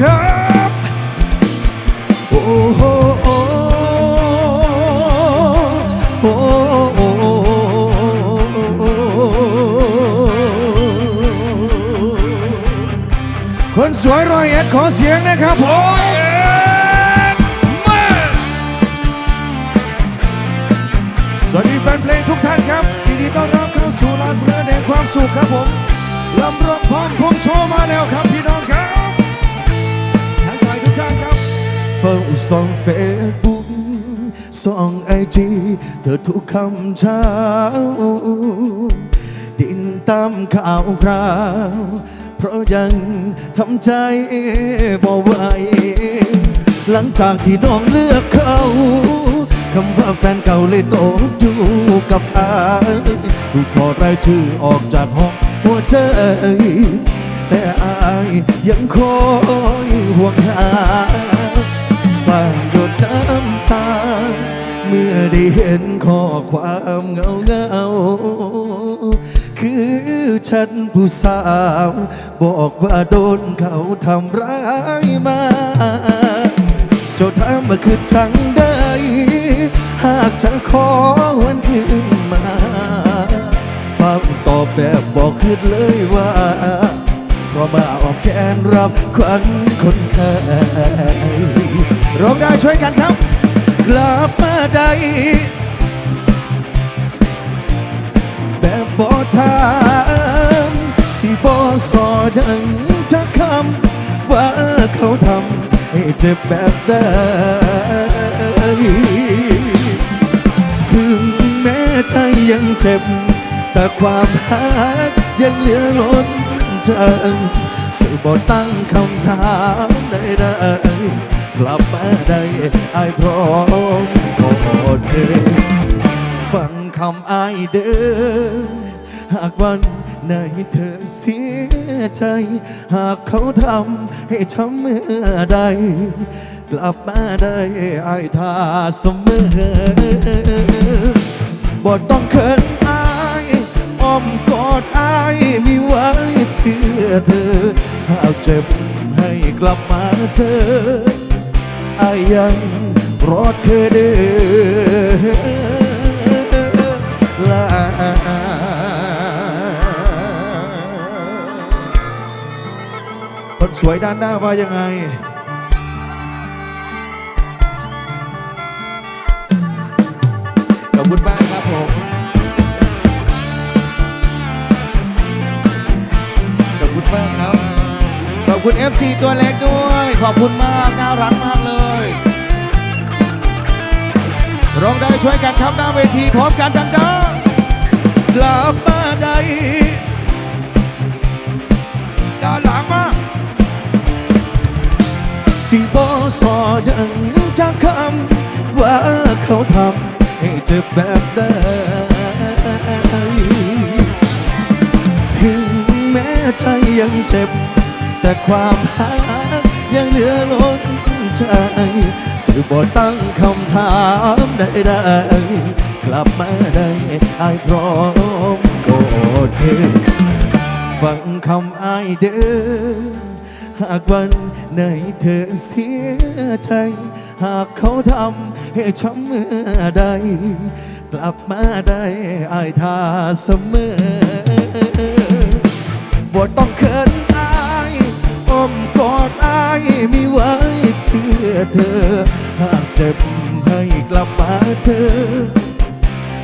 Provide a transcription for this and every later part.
ครับ โอ้โหโอ้โหโอ้คนสวยรอยเอ็ดขอเสียงนะครับผมสวัสดีแฟนเพลงทุกท่านครับยินดีต้อนรับเข้าสู่ลานเพลินแห่งความสุขครับผมลำรบพร้อมพงโชว์มาแล้วครับพี่น้องครับ เฝ้าส่องเฟซบุ๊กส่องไอจีเธอทุกคำเช้า ดินตามข่าวคราว เพราะยังทำใจบ่ไหวหลังจากที่น้องเลือกเขาคำว่าแฟนเก่าเลยตกอยู่กับอายถูกถอดรายชื่อออกจากห้องหัวใจแต่อายยังคอยห่วงหาางหยดน้ำตา เมื่อได้เห็นข้อความเงาเงาคือฉันผู้สาว บอกว่าโดนเขาทำร้ายมา เจ้าถามมาคือจังได้ หากจะขอวันคืนมาฟังตอบแบบบอกคืนเลยว่าก็มาออกแขนรับควันคนไข้ ร้องได้ช่วยกันครับกลับมาได้แบบบอถามสิบอสอดังจะคำว่าเขาทำให้เจ็บแบบใดถึงแม้ใจยังเจ็บ แต่ความหักยังเหลือล้นใจสื่อบอตั้งคำถามใดๆ กลับมาได้ไอายพร้อมกอดเธอฟังคำอายเด้อหากวันไหนเธอเสียใจ หากเขาทำให้ช้ำเมื่อใด กลับมาได้ไอายท่าเสมอบ่ต้องเขินอายอ้อมกอดอายมีไว้เพื่อเธอ หากเจ็บให้กลับมาเจอ อายยังรอเธอเด้อลาคนสวยด้านหน้าว่ายังไงขอบคุณมากครับผมขอบคุณมากครับขอบ คุณ FC ตัวเล็กด้วย ขอบคุณมาก น่ารักมากเลยร้องได้ช่วยกันครับหน้าเวทีพร้อมกันดังกลับมาได้ด้านหลังมาสิบอสอยังจากคำว่าเขาทำให้เจ็บแบบใดถึงแม้ใจยังเจ็บ แต่ความหักยังเหลือล้นใจสื่อบอตั้งคำถามใดๆกลับมาได้อายพร้อมกอดเธอฟังคำอายเด้อหากวันไหนเธอเสียใจ หากเขาทำให้ช้ำเมื่อใด กลับมาได้อายท่าเสมอบ่ต้องเขิน มกอดอายมีไว้เพื่อเธอ หากเจ็บให้กลับมาเจอ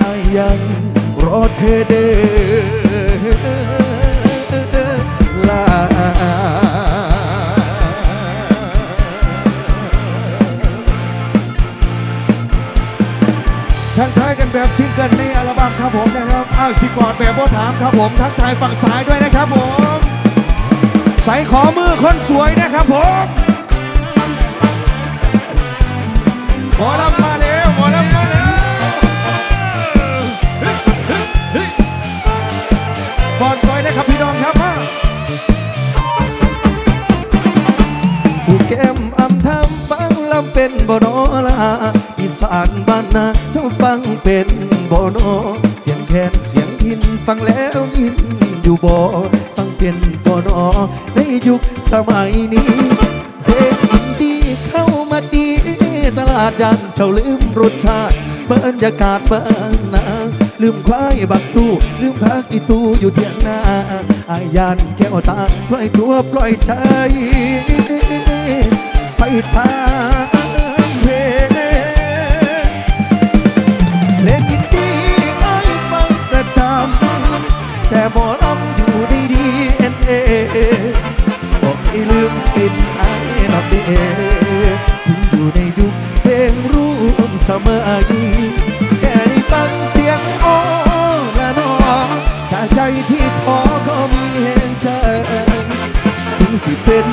อายังรอเธอเด้อลาทักทายกันแบบซิงเกิลในอัลบั้มครับผมนะครับอ้าวสิกอดแบบบ่ถามครับผม ทักทายฝั่งซ้ายด้วยนะครับผม ใส่ขอมือคนสวยนะครับผมหมอลำมาแล้วหมอลำมาแล้วก่อนสวยนะครับพี่น้องครับมาผู้แก้มอำทำฟังลำเป็นบ่โนลาอีสานบ้านนาเจ้าฟังเป็นบ่โนเสียงแคนเสียงพินฟังแล้วยินอยู่บ่ฟังเป็นบ่โนใน ยุคสมัยนี้เพลงอินดีเข้ามาดีตลาดดังเจ้าลืมรสชาติบรรยากาศบ้านนาลืมควายบักตู้ลืมพักอีตู้อยู่เทียงนาอายันแก้วตาปล่อยตัวปล่อยใจ ไปทางเพลงเพลงยินดีไอ้ฟังประจำแต่บ่ลำอยู่ ลืมกินไอ้ดอกเดถึงอยู่ในยุคเพลงร่วมสมัยแค่ได้ฟังเสียงโอ้ละนอจากใจที่พอก็มีแห่งใจถึงสิเป็น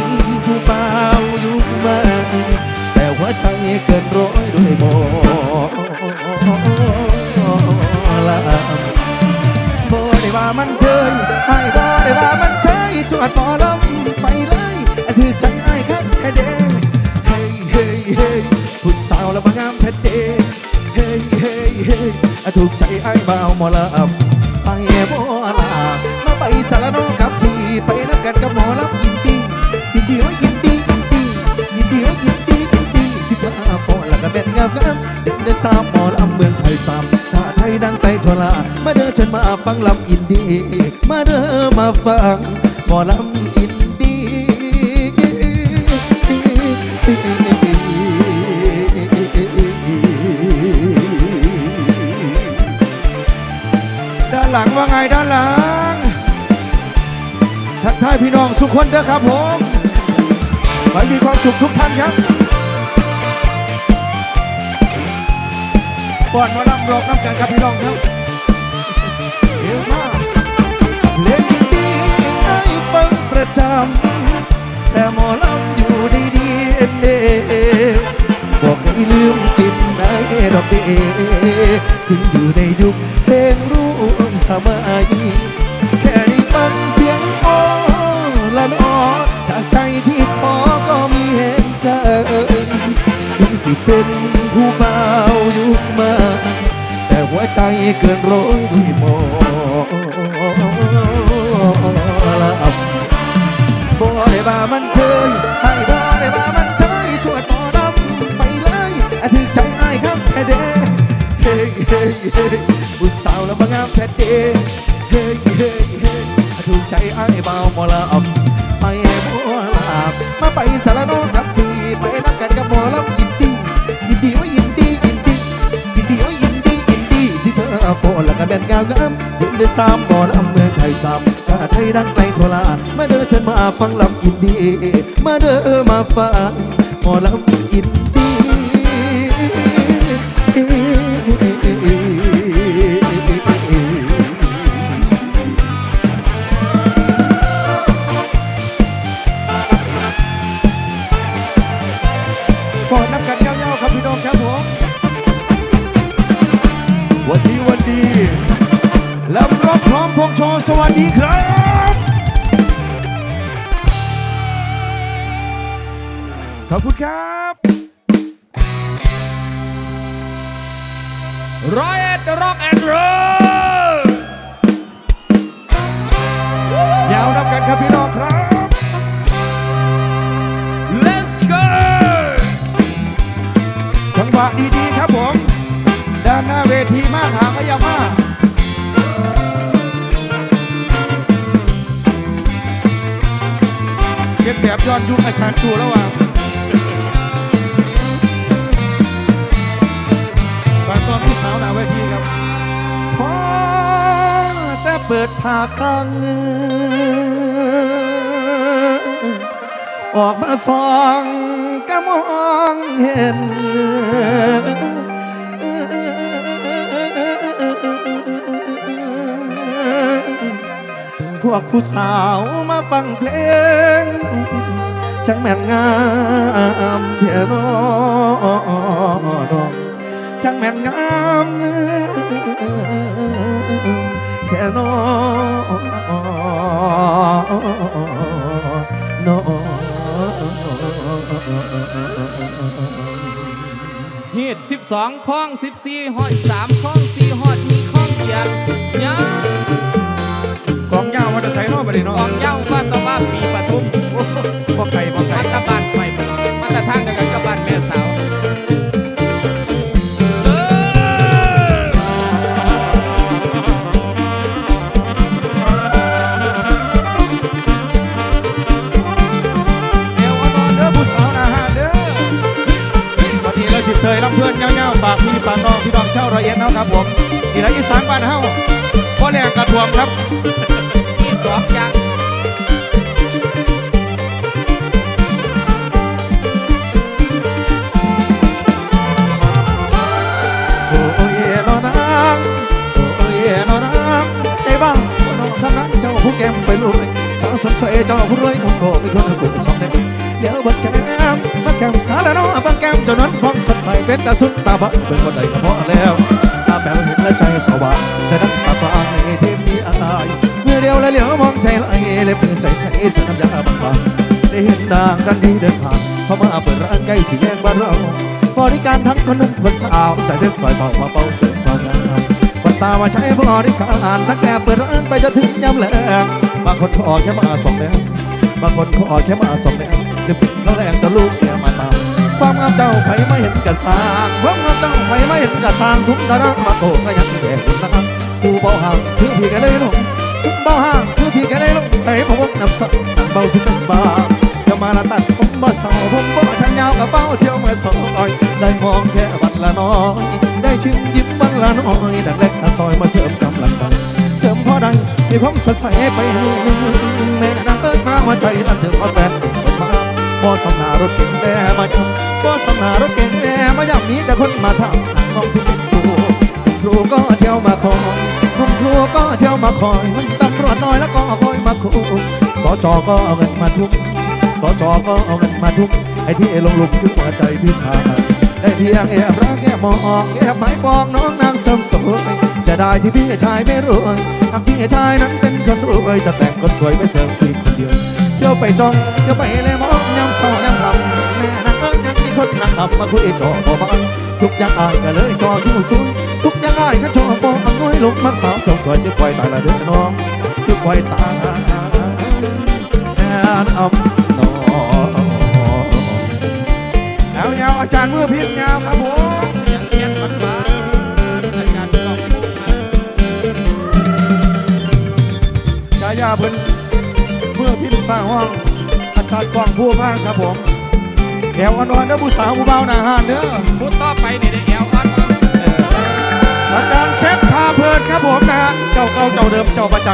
ผู้เบายุคใหม่แต่หัวใจเกินร้อยด้วยหมอลาบ่ได้ว่ามันเชยให้บ่ได้ว่ามันเชยจวดบ่ลำ ถูกใจไอ้ายเบาหมอลำไปบ่ลามาไปสารนอกับพี่ไปนับกันกับหมอลำยินดียินดีว่ายินดียินดียินดีว่ายินดียินดีสิบห้าปอนแล้วก็เป็นงามงามเดินเดินตามหมอลำเมืองไทยสามชาติไทยดังไกลทั่วลามาเดินฉันมาฟังลำอินดีมาเดินมาฟังหมอลำอิน ทายพี่น้องสุขคนเด้อครับผมขอให้มีความสุขทุกท่านครับก่อนมาลำรอกน้ำกันครับพี่น้องครับเร็วมากเพลงยินดีให้ฟังประจำแต่หมอลำอยู่ดีดีเอ็นเดบอกให้ลืมกินได้ดอกเดถึงอยู่ในยุคเพลงร่วมสมัย เป็นผู้เบายุคมา แต่หัวใจเกินร้อยด้วยหมอลำบ่ได้ว่ามันเชยให้บ่ได้ว่ามันเชยชวดหมอลำไปเลยอะถือใจอ้ายครับแท้เด้เฮ้ยเฮ้ยเฮ้ยผู้สาวแล้วมางามแท้เด้เฮ้ยเฮ้ยเฮ้ยอะถูกใจอ้ายเบาหมอลำ งามงามเดินเดินตามบ่อลำเมืองไทยซ้ำชาติไทยดังไกลทั่วลามาเดินฉันมาฟังลำอินดี มาเดินมาฟังหมอลำอิน วันดีวันดีลำร้องพร้อมพงโชสวัสดีครับขอบคุณครับร้อยเอ็ดร็อกแอนด์โรยาวนับกันครับพี่น้องครับ Let's go จังหวะดีานหน้าเวทีมากหางก็อยามาเก็บแบบย้อนยุคอาจารย์จูแล้วว่ะบางตอนผู้สาวหน้าเวทีครับพอแต่เปิดผากังออกมาส่องก็มองเห็น พวกผู้สาวมาฟังเพลง จังแม่นงามเถอะน้องจังแม่นงามเถอะน้องฮีด12ข้อง14ฮอด3ข้อง บัด้เนาะกองเย้าบ้านตะว่าปีปฐุมบ่ไก่บ่ไก่มาตะบ้านไฟมาตะทางเดียวกันกับบ้านแม่สาวเตยลำเพื่อนเงาๆฝากพี่ฝากน้องพี่น้องเช่ารอยเอ็นเนาะครับผมอีหลังอีสานบ้านเฮาพ่อแรงกระทวงครับ สองอย่างโอ้ยนอนางโอ้ยนอนางใจบ้างว่านอนทางนั้นเจ้าผู้แก้มไปรวยสาวสมสวยเจ้าผู้รวยของโกมีคนหนึ่งกูสองเด็กเดี๋ยวบังแก้มบังแก้มสาแล้วน้องบังแก้มเจ้านั้นฟองสดใสเป็นตาสุดตาบ้าเป็นคนใดก็พอแล้วตาแป๋วเห็นและใจสว่างใช้น้ำตาฟาในเทพนี้อายเมื่อ เดียวและเหลียวมองใจไหลเล็บมือใสใสสน้ำยาบางๆได้เห็นนางดันที่เดินผ่านเข้ามาเปิดร้านใกล้สีแดงบ้านเราบริการทั้งคนหนุ่มคนสาวใส่เสื้อสวยเบามาเป่าเสริมความงามคนตามาใช้บริการตั้งแต่เปิดร้านไปจนถึงยามแลงบางคนขอแค่มาสองแนวบางคนขอแค่มาสองแนวเดี๋ยวปิดเขาแรงจะลูกแกมาตามความงามเจ้าใครไม่เห็นกระสางความงามเจ้าใครไม่เห็นกระสางสุนทรมาโกก็ยังแก่คุณนะผู้เบาห่างคือพี่กันเลยลง สุดเบาห่างคือพี่กันเลยลงใช้พวกน้ำสักน้ำเบาสิเป็นบาจะมาละตัดผมบ่เศร้าผมบ่ทันยาวกับเป้าเที่ยวเมื่อสอยได้มองแค่วันละน้อยได้ชิมยิ้มวันละน้อยดักเล็กตาซอยมาเสริมกำลังกันเสริมพอดังมีผมสดใสไปแม่นางเอ้ยมาหัวใจอันเดิมมาแฟนผมาบ่สำนารถเก่งแม่มาจำบ่สำนารถเก่งแม่มาย่ำมีแต่คนมาทำของสิเป็นครูครูก็ ที่ยวมาคอยคุณครูก็เที่ยวมาคอยมันตำรวจน้อยแล้วก็คอยมาคูสจก็เอาเงินมาทุ่มสจก็เอาเงินมาทุกไอ้ที่ลงหลุมคือหัวใจพี่ชายได้เพียงแอบรักแอบมองแอบหมายปองน้องนางเสริมสวยเสียดายที่พี่ชายไม่รวยหากพี่ชายนั้นเป็นคนรวยจะแต่งคนสวยไปเสริมพี่คนเดียวเที่ยวไปจองเที่ยวไปเลยมองยำสอยำลำแม่นางเอ้ยยังมีคนนางขับมาคุยจอพอบ้านทุกอย่างอายก็เลยจอคิ้วซุย ทุกอย่างอายก็จอโปอำนวยลงมักสาวสวยจะปล่อยตาละเด้อน้องสิปล่อยตาแอนอัมนอแล้วยาวอาจารย์มือพิษยาวครับผมเสียงเทียนมันบาอาจารย์ต้องพูดมายาเพิ่นเมื่อพิษสร้างห้องอาจารย์กองผู้พานครับผมแอวอ่อนๆเด้อผู้สาวผู้เบาหน้าห้านเด้อพูดต่อไปนี่ได้แอล อาจารย์เซฟพาเพลินครับผมนะฮะเจ้าเก่าเจ้าเดิมเจ้าประจ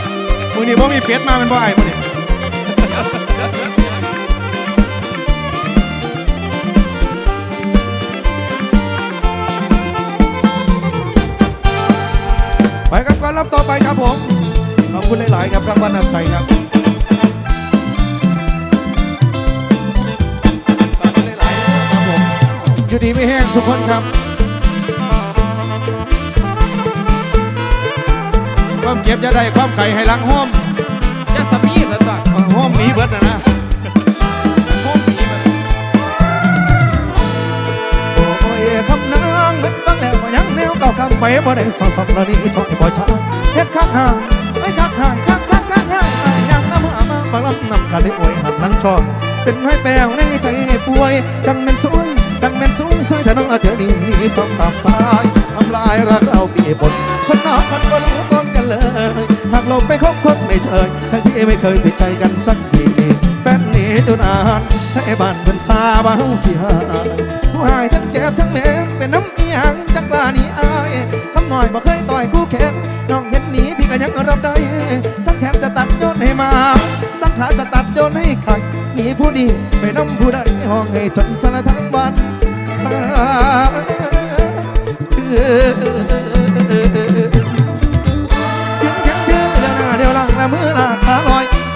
ำมือนี้ว่ามีเป็ดมาเป็นบ่ไอ้มือนี้ไปครับก่อนรับต่อไปครับผมขอบคุณหลาย ๆ ครับรางวัลนำใจครับขอบคุณหลายๆครับผมอยู่ดีไม่แห้งสุขคนครับ ความเก็บจะได้ความไข่ให้หลังห้อมจะสมีสันต่อห้อมหนีเบิดนะนะห้องนี้มันโอ้ยคำนางเม็ดตั้งแล้วก็ยังแนวเก่าคำไปบ่ได้สอสอบแล้วนี่ชอยบ่ช้าเฮ็ดคักห่างไอ้คักห่างคักคักคักห่างอ้ายยังน้ำมือมาบังลำนำกันได้อวยหันหลังชอบเป็นให้แปลวในใจป่วยจังเป็นสวยจังเป็นสวยสวยแต่น้องเธอนี่สองตามสายทำลายรักเราปีบนคนนอกคนก็รู้ต้นกัน เลย หากเราไปคบคนไม่เชยทั้งที่ไม่เคยปิดใจกันสักทีแฟนหนีจนอ่านให้บ้านเป็นซาบ้าที่หายผู้หายทั้งเจ็บทั้งเหม็นเป็นน้ำเอียงจักลานีอายคำหน่อยบ่เคยต่อยคู่แขนน้องเห็นหนีพี่ก็ยังรับได้สักแขนจะตัดโยนให้มา สักขาจะตัดโยนให้ใครมีผู้ดีไปน้ำผู้ใดห้องให้จนสารทั้งวันยื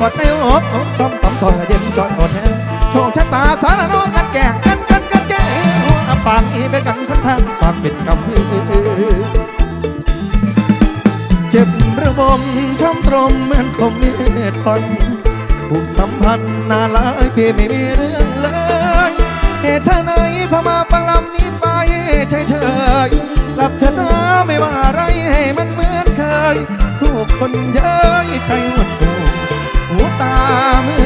กดในอกอกซ้ำตำต่อยเย็นจอยอดแทนโชคชะตาสารน้องกันแก่งกันกันกันแก่หัวปากอีไปกันพันทางสอนเป็นกำพือเจ็บระบมช้ำตรมเหมือนคมเมีดฟันผูกสัมพันธ์นานหลายปีไม่มีเรื่องเลยเหตุไหนพมาปังลำนี้ไปเฉยเฉยหลับเถอะนะไม่ว่าอะไรให้มันเหมือนเคยทุกคนเย้ยใจหดหูหู ตามือ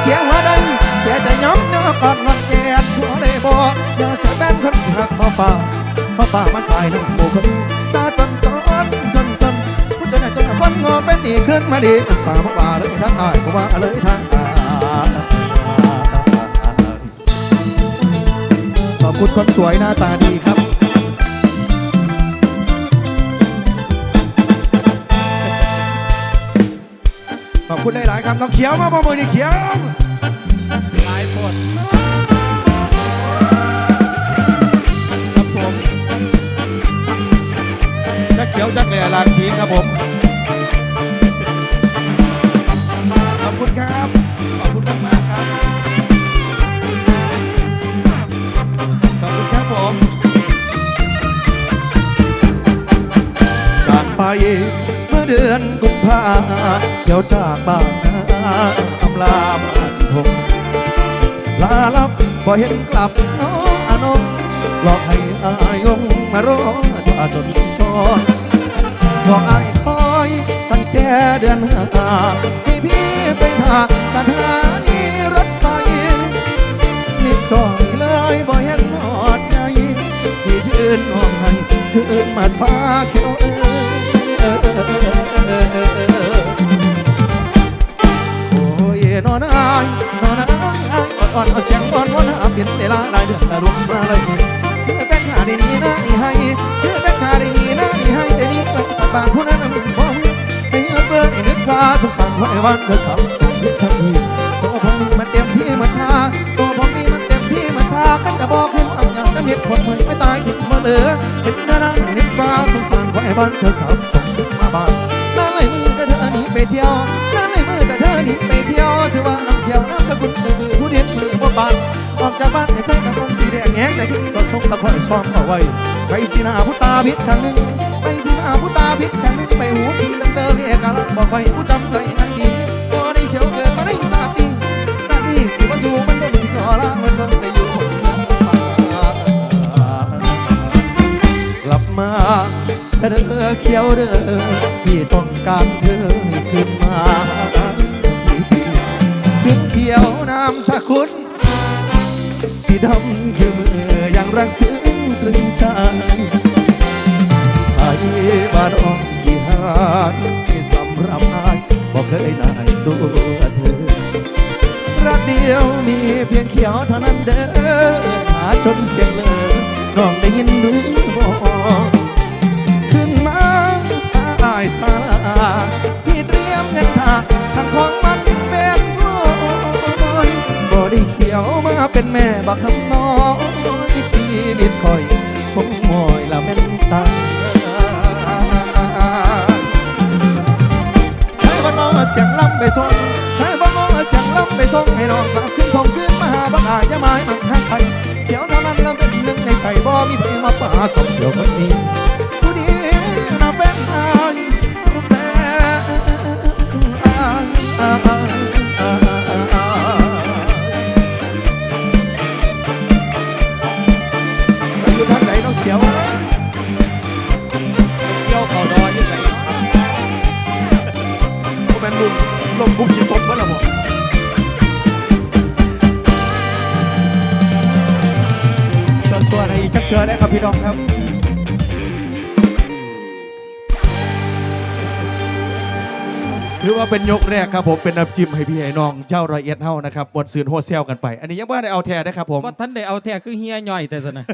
เสียหัวดังเสียใจย้อมย้อกอดรักแก่หัวได้บ่อย่าเสียแบนคนหักพอฟ้าพราป่ามันตายน้ำหมู่คนซาจนจนจนจนผู้จนจนคนงอเป็นอีกขึ้นมาดีอันสามว่าเลยทั้งอายเพราะว่าเลยทั้งอายอบคุณคนสวยหน้าตาดีครับ คุณหลายๆครับน้องเขียวมาบ่มือนี่เขียวหลายคนครับผมจักเขียวจักแหล่หลากสีครับผม ขอบคุณครับ ขอบคุณมากมากๆครับ ขอบคุณครับผมจากไปเมื่อเดือนกุมาเที่ยวจากบ้านนาอำลาบ้านทงลาลับพอเห็นกลับน้องอนงหลอกให้อายงมารอถ้าจนจอบอกอายคอยตั้งแต่เดือนหาให้พี่ไปหาสถานีรถไฟนิดจอยเลยบ่เห็นหอดใหญ่ที่ยืนห้องให้คืนมาซาเขียวเอ้ อายอ่อนเอาเสียงอ่อนวอนหาเปลี่ยนเวลาหลายเดือนละรวมมาเลยเพื่อแฟนขาได้นี้นะนี่ให้เพื่อแฟนขาได้นี้นะนี่ให้ได้นี้ไปทางบ้านผู้นั้นน่ะมันบ่ให้เอื้อเฟื้อนึกว่าสุขสันต์ไว้วันเธอคำส่งเรื่องทันทีตัวผมนี่มันเต็มที่มันท่าตัวผมนี่มันเต็มที่มันท่ากันจะบอกขึ้นเอาอย่างน้ำเห็ดผลมันไม่ตายถึงมาเหลือเห็นดาราให้นึกว่าสุขสันต์ไว้วันเธอคำส่งขึ้นมาบ้านนั่นเลยมือแต่เธอหนีไปเที่ยวนั่นเลยมือแต่เธอหนีไปเที่ยวสิว่าน้ำเที่ยวน้ำสกุลมือมือผู้เดือ บ่บาน ออกจากบ้านให้ใส่กับคนสีแดงแงงแต่คิดสดสมตะคอยซ้อมเอาไว้ ไปสีหน้าผู้ตาพิษครั้งหนึ่งไปสิมาผู้ตาพิษครั้งหนึ่งไปหูสีตังเตอเอกลักษณ์บอกไปผู้จำใจอันดีก็ได้เขียวเกิดมาได้สาติสาติสิว่าอยู่มันต้องสิก่อละมันต้องไปอยู่กลับมาเสนอเขียวเด้อพี่ต้องการเธอให้ขึ้นมาถึงเขียวน้ำสะคุณ สีดำคือมือยังรักซึ้งตรึงใจไอ้บ้านอ่องที่หาดที่สำรับอายบอกเคยนายตัวเธอ รักเดียวมีเพียงเขียวเท่านั้นเด้อหาจนเสียงเลยน้องได้ยินหรือบอกขึ้นมาอายสาลาพี่เตรียมเงินทาทางของมัน มาเป็นแม่บักคำน้อยชีวิตคอยคงมอยละเป็นตาใช้บ้านน้องเสียงล้ำไปส่งใช้บ้านน้องเสียงล้ำไปส่งให้น้องกลับขึ้นผมขึ้นมาหาบังอาจจะไม้มังหักไปเขียวเท่านั้นแล้วเป็นหนึ่งในใจบ่มีเพลงมาป่าสมเดียวคนนี้ เป็นยกแรกครับผมเป็นน้ำจิ้มให้พี่ให้น้องเจ้ารายเอียดเฮานะครับบนซืนโฮเซลกันไป อันนี้ยังว่าได้เอาแท้นะครับผม ว่าท่านได้เอาแท้คือเฮียย่อยแต่สนะ